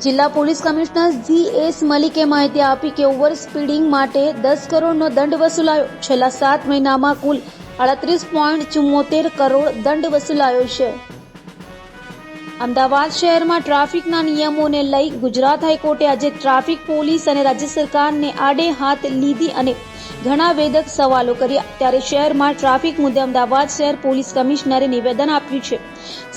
જિલ્લા police commissioner G S મલિકે માહિતી આપી કે ઓવર સ્પીડિંગ માટે દસ કરોડનો દંડ વસૂલાયો. છેલ્લા સાત મહિનામાં કુલ અડત્રીસ પોઈન્ટ ચુમ્મોતેર કરોડ દંડ વસૂલાયો છે. અમદાવાદ શહેરમાં ટ્રાફિકના નિયમોને લઈ ગુજરાત હાઈકોર્ટે આજે ટ્રાફિક પોલીસ અને રાજ્ય સરકારને આડે હાથ લીધી અને ઘણા વેદક સવાલો કર્યા. ત્યારે શહેરમાં ટ્રાફિક મુદ્દે અમદાવાદ શહેર પોલીસ કમિશનરે નિવેદન આપ્યું છે.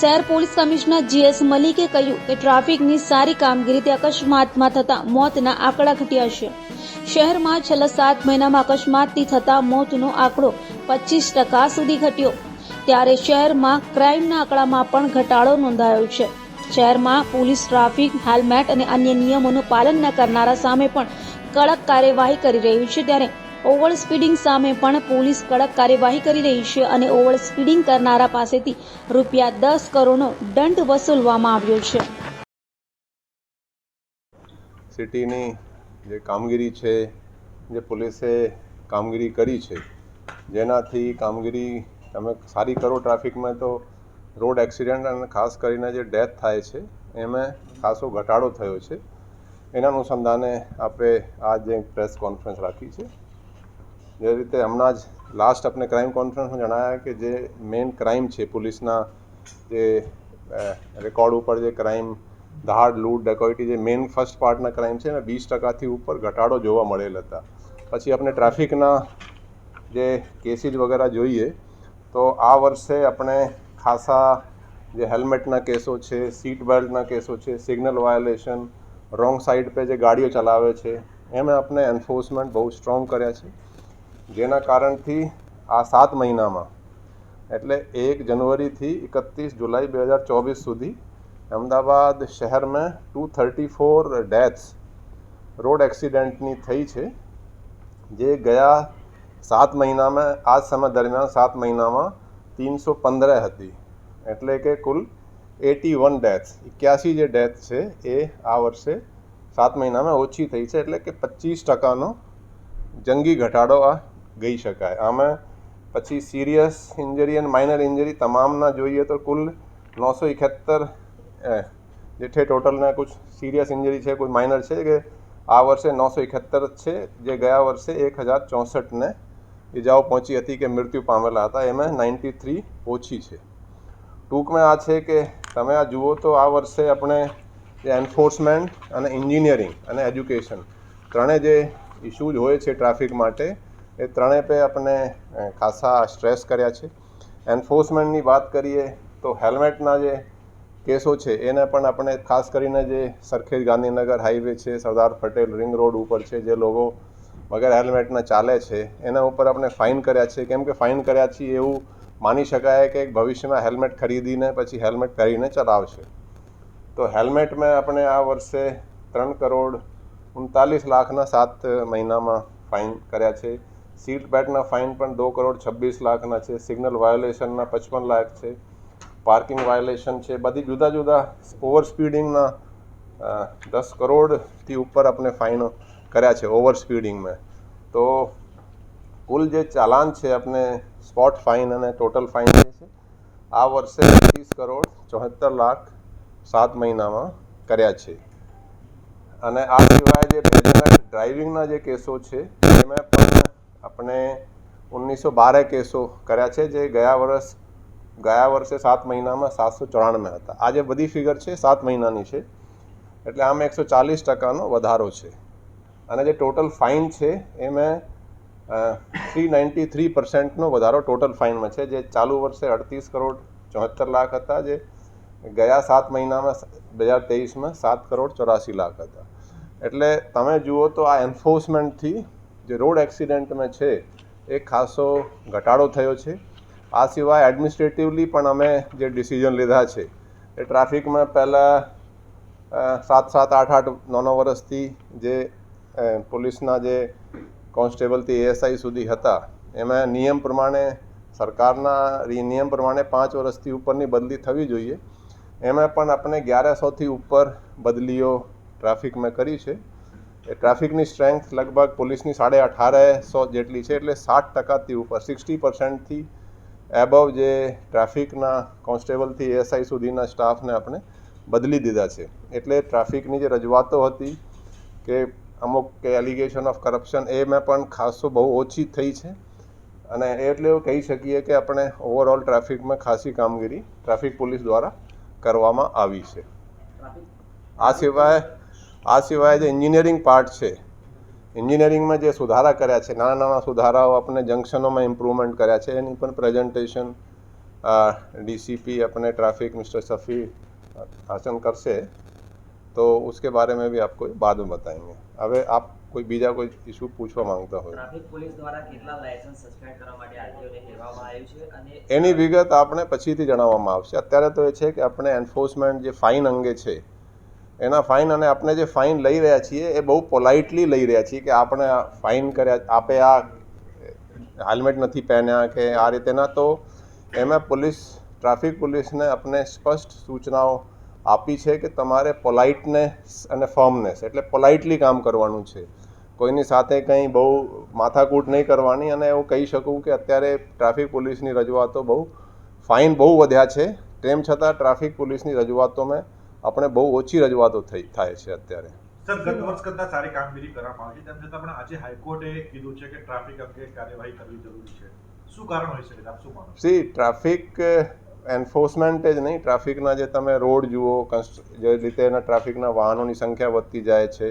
શહેર પોલીસ કમિશનર જીએસ મલિકે કહ્યું કે ટ્રાફિકની સારી કામગીરીથી અકસ્માતમાં થતા મોતના આંકડા ઘટ્યા છે. શહેરમાં છેલ્લા સાત મહિનામાં અકસ્માતથી થતા મોતનો આંકડો પચીસ ટકા સુધી ઘટ્યો. ત્યારે શહેરમાં ક્રાઇમના આંકડામાં પણ ઘટાડો નોંધાયો છે. શહેરમાં પોલીસ ટ્રાફિક, હેલ્મેટ અને અન્ય નિયમોનું પાલન ન કરનારા સામે પણ કડક કાર્યવાહી કરી રહ્યું છે. ત્યારે ઓવર સ્પીડિંગ સામે પણ પોલીસ કડક કાર્યવાહી કરી રહી છે અને ઓવર સ્પીડિંગ કરનારા પાસેથી રૂપિયા દસ કરોડનો દંડ વસૂલવામાં આવ્યો છે. સિટીની જે કામગીરી છે, જે પોલીસે કામગીરી કરી છે, જેનાથી કામગીરી તમે સારી કરો ટ્રાફિકમાં તો રોડ એક્સિડન્ટ અને ખાસ કરીને જે ડેથ થાય છે, એમાં ખાસો ઘટાડો થયો છે. એના અનુસંધાને આપણે આ જે પ્રેસ કોન્ફરન્સ રાખી છે. જે રીતે હમણાં જ લાસ્ટ આપણે ક્રાઇમ કોન્ફરન્સમાં જણાયા કે જે મેઇન ક્રાઇમ છે પોલીસના, જે રેકોર્ડ ઉપર જે ક્રાઇમ દહાડ લૂંટ ડકોઇટી જે મેઇન ફર્સ્ટ પાર્ટના ક્રાઇમ છે એમાં વીસ ટકાથી ઉપર ઘટાડો જોવા મળેલ હતા. પછી આપણે ટ્રાફિકના જે કેસીસ વગેરે જોઈએ, તો આ વર્ષે આપણે ખાસા જે હેલ્મેટના કેસો છે સીટ બેલ્ટના કેસો છે સિગ્નલ વાયોલેશન રોંગ સાઈડ પે જે ગાડીઓ ચલાવે છે, એમાં આપણે એન્ફોર્સમેન્ટ બહુ સ્ટ્રોંગ કર્યા છે. જેના કારણથી આ સાત મહિનામાં, એટલે એક જનવરીથી એકત્રીસ જુલાઈ બે હજાર ચોવીસ સુધી અમદાવાદ શહેરમાં two thirty four deaths road એક્સિડન્ટની થઈ છે. જે ગયા સાત મહિનામાં, આ સમય દરમિયાન સાત મહિનામાં તીનસો પંદર હતી. એટલે કે કુલ એટી વન ડેથ્સ એક્યાસી જે ડેથ છે, એ આ વર્ષે સાત મહિનામાં ઓછી થઈ છે. એટલે કે પચીસ ટકાનો જંગી ઘટાડો આ ગઈ શકાય. આમાં પછી સિરિયસ ઇન્જરી અને માઇનર ઇન્જરી તમામના જોઈએ તો કુલ નવસો એકોતેર જે છે ટોટલના કુછ સિરિયસ ઇન્જરી છે, કોઈ માઇનર છે કે આ વર્ષે નવસો એકોતેર છે, જે ગયા વર્ષે એક હજાર ચોસઠને ઇજાઓ પહોંચી હતી કે મૃત્યુ પામેલા હતા, એમાં નાઇન્ટી થ્રી ઓછી છે. ટૂંકમાં આ છે કે તમે આ જુઓ તો આ વર્ષે આપણે જે એન્ફોર્સમેન્ટ અને એન્જિનિયરિંગ અને એજ્યુકેશન ત્રણે જે ઇશ્યુઝ હોય છે ટ્રાફિક માટે એ ત્રણેય પે આપણે અ, ખાસા સ્ટ્રેસ કર્યા છે. એન્ફોર્સમેન્ટની વાત કરીએ તો હેલ્મેટના જે કેસો છે એને પણ આપણે ખાસ કરીને જે સરખેજ ગાંધીનગર હાઈવે છે સરદાર પટેલ રિંગ રોડ ઉપર છે જે લોકો વગર હેલ્મેટના ચાલે છે એના ઉપર આપણે ફાઇન કર્યા છે. કેમ કે ફાઇન કર્યા છીએ એવું માની શકાય કે ભવિષ્યમાં હેલ્મેટ ખરીદીને પછી હેલ્મેટ પહેરીને ચલાવશે. તો હેલ્મેટમાં આપણે આ વર્ષે ત્રણ કરોડ ઉનતાલીસ લાખના સાત મહિનામાં ફાઇન કર્યા છે. સીટ બેટના ફાઇન પણ દો કરોડ છવ્વીસ લાખના છે. સિગ્નલ વાયોલેશનના પચપન લાખ છે. પાર્કિંગ વાયોલેશન છે. બધી જુદા જુદા ઓવર સ્પીડિંગના દસ કરોડથી ઉપર આપણે ફાઇનો કર્યા છે ઓવર સ્પીડિંગમાં. તો કુલ જે ચાલાન છે આપણે સ્પોટ ફાઇન અને ટોટલ ફાઇન છે, આ વર્ષે ત્રીસ કરોડ ચોહત્તર લાખ સાત મહિનામાં કર્યા છે. અને આ સિવાય જે ડ્રાઇવિંગના જે કેસો છે, એમાં પણ આપણે ઓગણીસો બારે કેસો કર્યા છે, જે ગયા વર્ષ, ગયા વર્ષે સાત મહિનામાં સાતસો ચોરાણમે હતા. આ જે બધી ફિગર છે, સાત મહિનાની છે. એટલે આમાં એકસો ચાલીસ ટકાનો વધારો છે. અને જે ટોટલ ફાઇન છે એ મેં થ્રી નાઇન્ટી થ્રી પર્સન્ટનો વધારો ટોટલ ફાઇનમાં છે. જે ચાલુ વર્ષે અડતીસ કરોડ ચોહત્તર લાખ હતા, જે ગયા સાત મહિનામાં બે હજાર તેવીસમાં સાત કરોડ ચોરાસી લાખ હતા. એટલે તમે જુઓ તો આ એન્ફોર્સમેન્ટથી જે રોડ એક્સિડન્ટમાં છે, એ ખાસો ઘટાડો થયો છે. આ સિવાય એડમિનિસ્ટ્રેટિવલી પણ અમે જે ડિસિઝન લીધા છે, એ ટ્રાફિકમાં પહેલાં સાત સાત, આઠ આઠ, નવ વર્ષથી જે પોલીસના જે કોન્સ્ટેબલથી એએસઆઈ સુધી હતા, એમાં નિયમ પ્રમાણે સરકારના નિયમ પ્રમાણે પાંચ વર્ષથી ઉપરની બદલી થવી જોઈએ. એમાં પણ આપણે અગિયારસોથી ઉપર બદલીઓ ટ્રાફિકમાં કરી છે. એ ટ્રાફિકની સ્ટ્રેન્થ લગભગ પોલીસની સાડે અઠારસો જેટલી છે એટલે સાઠ ટકાથી ઉપર, સિક્સટી પર્સન્ટથી એબવ જે ટ્રાફિકના કોન્સ્ટેબલથી એએસઆઈ સુધીના સ્ટાફને આપણે બદલી દીધા છે. એટલે ટ્રાફિકની જે રજૂઆતો હતી કે અમુક કે એલિગેશન ઓફ કરપ્શન એ મેં પણ ખાસો બહુ ઓછી થઈ છે. અને એટલે એવું કહી શકીએ કે આપણે ઓવરઓલ ટ્રાફિકમાં ખાસી કામગીરી ટ્રાફિક પોલીસ દ્વારા કરવામાં આવી છે. આ સિવાય આ સિવાય જે એન્જિનિયરિંગ પાર્ટ છે એન્જિનિયરિંગમાં જે સુધારા કર્યા છે નાના નાના સુધારાઓ આપણે જંક્શનોમાં ઇમ્પ્રુવમેન્ટ કર્યા છે એની પણ પ્રેઝન્ટેશન ડીસીપી આપણે ટ્રાફિક મિસ્ટર સફી હાસન કરશે. તો ઉસકે બારે મેં ભી આપકો બાદ મેં બતાએંગે હવે આપ કોઈ બીજા કોઈ ઇશ્યુ પૂછવા માંગતા હોય. ટ્રાફિક પોલીસ દ્વારા કેટલા લાયસન્સ સસ્પેન્ડ કરવા માટે આરટીઓને કહેવામાં આવ્યું છે અને એની વિગત આપણે પછીથી જણાવવામાં આવશે. અત્યારે તો એ છે કે આપણે એન્ફોર્સમેન્ટ જે ફાઇન અંગે છે એના ફાઇન અને આપણે જે ફાઇન લઈ રહ્યા છીએ, એ બહુ પોલાઇટલી લઈ રહ્યા છીએ કે આપણે ફાઇન કર્યા, આપે આ હેલ્મેટ નથી પહેર્યા કે આ રીતેના તો એમાં પોલીસ ટ્રાફિક પોલીસને આપણે સ્પષ્ટ સૂચનાઓ આપી છે કે તમારે પોલાઇટનેસ અને ફર્મનેસ એટલે પોલાઇટલી કામ કરવાનું છે. કોઈની સાથે કંઈ બહુ માથાકૂટ નહીં કરવાની અને એવું કહી શકું કે અત્યારે ટ્રાફિક પોલીસની રજૂઆતો બહુ ફાઇન બહુ વધ્યા છે. તેમ છતાં ટ્રાફિક પોલીસની રજૂઆતોમાં આપણે બહુ ઓછી રજૂઆતો થઈ થાય છે અત્યારે. સર ગત વર્ષ કરતા સારી કામગીરી કરવામાં આવી છે. તેમ છતાં પણ આજે હાઈકોર્ટે કીધું છે કે ટ્રાફિક અંગે કાર્યવાહી કરવી જરૂરી છે. શું કારણ હોઈ શકે આપ શું માનો સી ટ્રાફિક એન્ફોર્સમેન્ટ જ નહીં. ટ્રાફિકના જે તમે રોડ જુઓ જે રીતે એના ટ્રાફિકના વાહનોની સંખ્યા વધતી જાય છે.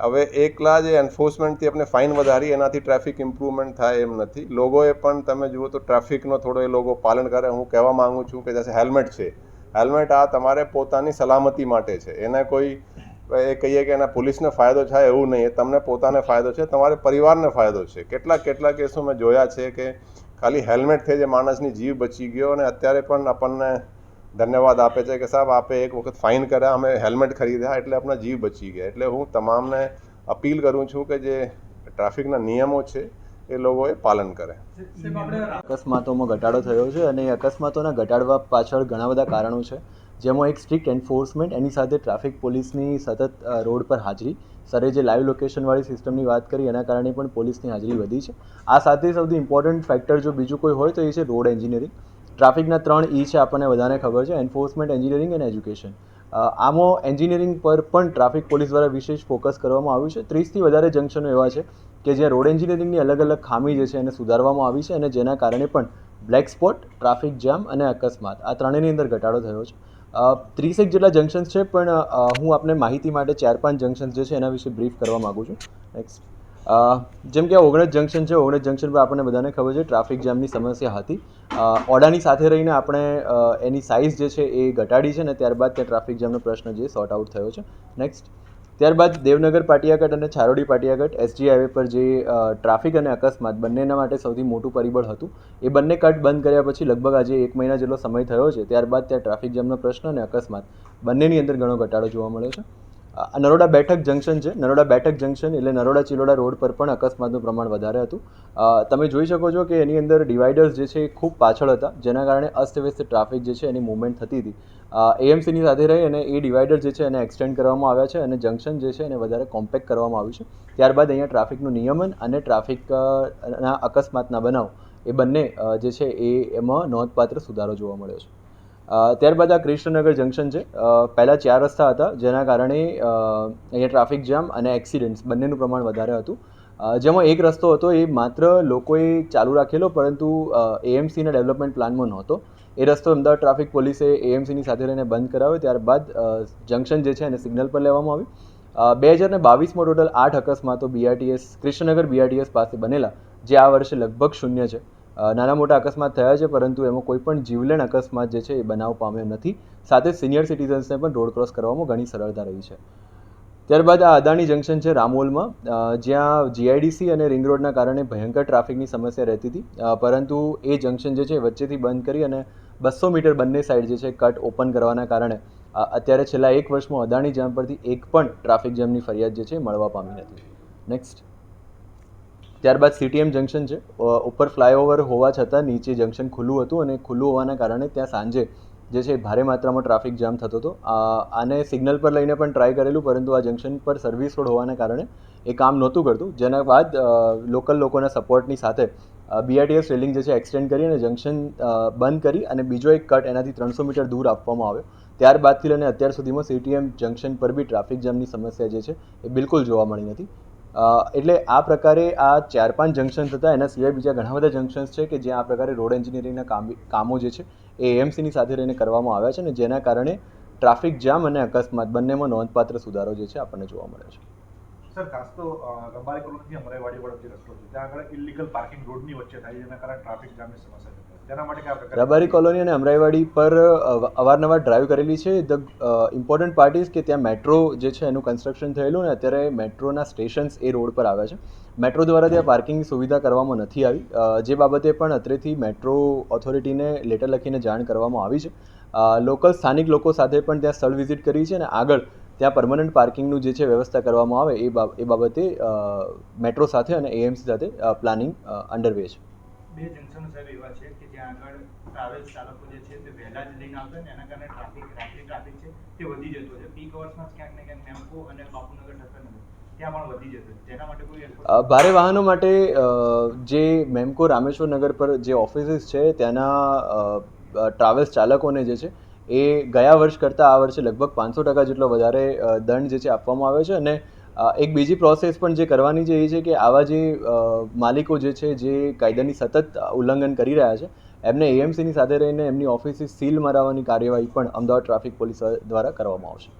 હવે એકલા જે એન્ફોર્સમેન્ટથી આપણે ફાઇન વધારી એનાથી ટ્રાફિક ઇમ્પ્રુવમેન્ટ થાય એમ નથી. લોકોએ પણ તમે જુઓ તો ટ્રાફિકનો થોડો એ લોકો પાલન કરે. હું કહેવા માગું છું કે જैसे હેલ્મેટ છે. હેલ્મેટ આ તમારે પોતાની સલામતી માટે છે. એને કોઈ, એ કહીએ કે એના પોલીસને ફાયદો થાય એવું નહીં. તમને પોતાને ફાયદો છે, તમારે પરિવારને ફાયદો છે. કેટલા કેટલા કેસો મેં જોયા છે કે ખાલી હેલ્મેટથી જે માણસની જીવ બચી ગયો અને અત્યારે પણ આપણને ધન્યવાદ આપે છે કે સાહેબ, આપે એક વખત ફાઇન કર્યા, અમે હેલ્મેટ ખરીદ્યા એટલે આપણા જીવ બચી ગયા. એટલે હું તમામને અપીલ કરું છું કે જે ટ્રાફિકના નિયમો છે એ લોકોએ પાલન કરે. અકસ્માતોમાં ઘટાડો થયો છે અને એ અકસ્માતોના ઘટાડવા પાછળ ઘણા બધા કારણો છે. જેમાં એક સ્ટ્રિક્ટ એન્ફોર્સમેન્ટ એની સાથે ટ્રાફિક પોલીસની સતત રોડ પર હાજરી. સરે જે લાઈવ લોકેશનવાળી સિસ્ટમની વાત કરી, એના કારણે પણ પોલીસની હાજરી વધી છે. આ સાથે સૌથી ઇમ્પોર્ટન્ટ ફેક્ટર જો બીજું કોઈ હોય તો એ છે રોડ એન્જિનિયરિંગ ટ્રાફિકના ત્રણ ઈ છે આપણને બધાને ખબર છે એન્ફોર્સમેન્ટ એન્જિનિયરિંગ અને એજ્યુકેશન આમાં એન્જિનિયરિંગ પર પણ ટ્રાફિક પોલીસ દ્વારા વિશેષ ફોકસ કરવામાં આવ્યું છે. ત્રીસથી વધારે જંકશનો એવા છે. કે જે રોડ એન્જિનિયરિંગની અલગ અલગ ખામી જે છે એને સુધારવામાં આવી છે અને જેના કારણે પણ બ્લેક સ્પોટ ટ્રાફિક જામ અને અકસ્માત આ ત્રણેયની અંદર ઘટાડો થયો છે. ત્રીસેક જેટલા જંકશન્સ છે, પણ હું આપને માહિતી માટે ચાર પાંચ જંકશન્સ જે છે એના વિશે બ્રીફ કરવા માગું છું. નેક્સ્ટ જેમ કે ઓગણજ જંકશન છે, ઓગણજ જંકશન પર આપણને બધાને ખબર છે ટ્રાફિક જામની સમસ્યા હતી. ઓડાની સાથે રહીને આપણે એની સાઇઝ જે છે એ ઘટાડી છે ને ત્યારબાદ ત્યાં ટ્રાફિક જામનો પ્રશ્ન જે સોર્ટ આઉટ થયો છે. નેક્સ્ટ ત્યારબાદ દેવનગર પાટિયાગઢ અને છારોડી પાટિયાગઢ એસજી હાઈવે પર જે ટ્રાફિક અને અકસ્માત બંનેના માટે સૌથી મોટું પરિબળ હતું. એ બંને કટ બંધ કર્યા પછી લગભગ આજે એક મહિના જેટલો સમય થયો છે. ત્યારબાદ ત્યાં ટ્રાફિક જામનો પ્રશ્ન અને અકસ્માત બંનેની અંદર ઘણો ઘટાડો જોવા મળ્યો છે. નરોડા બેઠક જંકશન છે. નરોડા બેઠક જંકશન એટલે નરોડા ચિલોડા રોડ પર પણ અકસ્માતનું પ્રમાણ વધારે હતું. તમે જોઈ શકો છો કે એની અંદર ડિવાઈડર્સ જે છે એ ખૂબ પાછળ હતા. જેના કારણે અસ્તવ્યસ્ત ટ્રાફિક જે છે એની મૂવમેન્ટ થતી હતી. એએમસીની સાથે રહી અને એ ડિવાઈડર જે છે એને એક્સટેન્ડ કરવામાં આવ્યા છે અને જંકશન જે છે એને વધારે કોમ્પેક્ટ કરવામાં આવ્યું છે. ત્યારબાદ અહીંયા ટ્રાફિકનું નિયમન અને ટ્રાફિકના અકસ્માતના બનાવ એ બંને જે છે એ એમાં નોંધપાત્ર સુધારો જોવા મળ્યો છે. ત્યારબાદ આ કૃષ્ણનગર જંકશન છે. પહેલાં ચાર રસ્તા હતા, જેના કારણે અહીંયા ટ્રાફિક જામ અને એક્સિડન્ટ્સ બંનેનું પ્રમાણ વધારે હતું. જેમાં એક રસ્તો હતો, એ માત્ર લોકોએ ચાલુ રાખેલો, પરંતુ એએમસીના ડેવલપમેન્ટ પ્લાનમાં નહોતો. એ રસ્તો અમદાવાદ ટ્રાફિક પોલીસે એએમસીની સાથે રહીને બંધ કરાવ્યો. ત્યારબાદ જંકશન જે છે, એને સિગ્નલ પર લેવામાં આવ્યું. બે હજાર ને બાવીસમાં ટોટલ આઠ અકસ્માતો બીઆરટીએસ કૃષ્ણનગર બીઆરટીએસ પાસે બનેલા, જે આ વર્ષે લગભગ શૂન્ય છે. નાના મોટા અકસ્માત થયા છે, પરંતુ એમાં કોઈ પણ જીવલેણ અકસ્માત જે છે એ બનાવ પામ્યો નથી. સાથે સિનિયર સિટીઝન્સને પણ રોડ ક્રોસ કરવામાં ઘણી સરળતા રહી છે. ત્યારબાદ આ અદાણી જંકશન છે રામોલમાં. જ્યાં જીઆઈડીસી અને રિંગ રોડના કારણે ભયંકર ટ્રાફિકની સમસ્યા રહેતી હતી. પરંતુ એ જંકશન જે છે વચ્ચેથી બંધ કરી અને બસો મીટર બંને સાઈડ જે છે કટ ઓપન કરવાના કારણે અત્યારે છેલ્લા એક વર્ષમાં અદાણી જામ પરથી એક પણ ટ્રાફિક જામની ફરિયાદ જે છે મળવા પામી નથી નેક્સ્ટ ત્યારબાદ સીટીએમ જંકશન છે. ઉપર ફ્લાયઓવર હોવા છતાં નીચે જંકશન ખુલ્લું હતું અને ખુલ્લું હોવાના કારણે ત્યાં સાંજે જે છે ભારે માત્રામાં ટ્રાફિક જામ થતો હતો. આને સિગ્નલ પર લઈને પણ ટ્રાય કરેલું, પરંતુ આ જંકશન પર સર્વિસ રોડ હોવાના કારણે એ કામ નહોતું કરતું. જેના બાદ લોકલ લોકોના સપોર્ટની સાથે બીઆરટીએસ રેલિંગ જે છે એક્સટેન્ડ કરી અને જંકશન બંધ કરી અને બીજો એક કટ એનાથી ત્રણસો મીટર દૂર આપવામાં આવ્યો. ત્યારબાદથી લઈને અત્યાર સુધીમાં સીટીએમ જંકશન પર બી ટ્રાફિક જામની સમસ્યા જે છે એ બિલકુલ જોવા મળી નથી. એટલે આ પ્રકારે આ ચાર પાંચ જંકશન થતા એના સિવાય બીજા ઘણા બધા જંકશન્સ છે કે જ્યાં આ પ્રકારે રોડ એન્જિનિયરિંગના કામ, કામો જે છે એ એએમસીની સાથે રહીને કરવામાં આવ્યા છે અને જેના કારણે ટ્રાફિક જામ અને અકસ્માત બંનેમાં નોંધપાત્ર સુધારો જે છે આપણને જોવા મળે છે. સર, ખાસ તો રબારી કોલોનીથી અમરાઈવાડી વડપ જે રસ્તો છે. ત્યાં આગળ ઇલીગલ પાર્કિંગ રોડની વચ્ચે થાય જેના કારણે ટ્રાફિક જામની સમસ્યા રબારી કોલોની અને અમરાઈવાડી પર અવારનવાર ડ્રાઈવ કરેલી છે. ધ ઇમ્પોર્ટન્ટ પાર્ટ ઇઝ કે ત્યાં મેટ્રો જે છે એનું કન્સ્ટ્રક્શન થયેલું ને અત્યારે મેટ્રોના સ્ટેશન્સ એ રોડ પર આવ્યા છે. મેટ્રો દ્વારા ત્યાં પાર્કિંગની સુવિધા કરવામાં નથી આવી. જે બાબતે પણ અત્રેથી મેટ્રો ઓથોરિટીને લેટર લખીને જાણ કરવામાં આવી છે. લોકલ સ્થાનિક લોકો સાથે પણ ત્યાં સ્થળ વિઝિટ કરી છે અને આગળ ત્યાં પરમનન્ટ પાર્કિંગનું જે છે વ્યવસ્થા કરવામાં આવે એ બાબતે મેટ્રો સાથે અને એએમસી સાથે પ્લાનિંગ અંડરવે છે. બે જંકશનો સાહેબ એવા છે કે જ્યાં આગળ ટ્રાવેલ્સ ચાલકો જે છે તે વહેલા જ લઈને આવતા ને એના કારણે ટ્રાફિક રાત્રિ ટ્રાફિક છે તે વધી જતો છે. પીક અવર્સમાં ક્યાંક ને ક્યાંક ટેમ્પો અને બાપુનગર ઠક્કરનગર ભારે વાહનો માટે જે મેમકો રામેશ્વર નગર પર જે ઓફિસીસ છે ત્યાંના ટ્રાવેલ્સ ચાલકોને જે છે એ ગયા વર્ષ કરતાં આ વર્ષે લગભગ પાંચસો ટકા જેટલો વધારે દંડ જે છે આપવામાં આવ્યો છે અને એક બીજી પ્રોસેસ પણ જે કરવાની છે એ છે કે આવા જે માલિકો જે છે, જે કાયદાની સતત ઉલ્લંઘન કરી રહ્યા છે, એમને એએમસીની સાથે રહીને એમની ઓફિસ સીલ મરાવવાની કાર્યવાહી પણ અમદાવાદ ટ્રાફિક પોલીસ દ્વારા કરવામાં આવશે.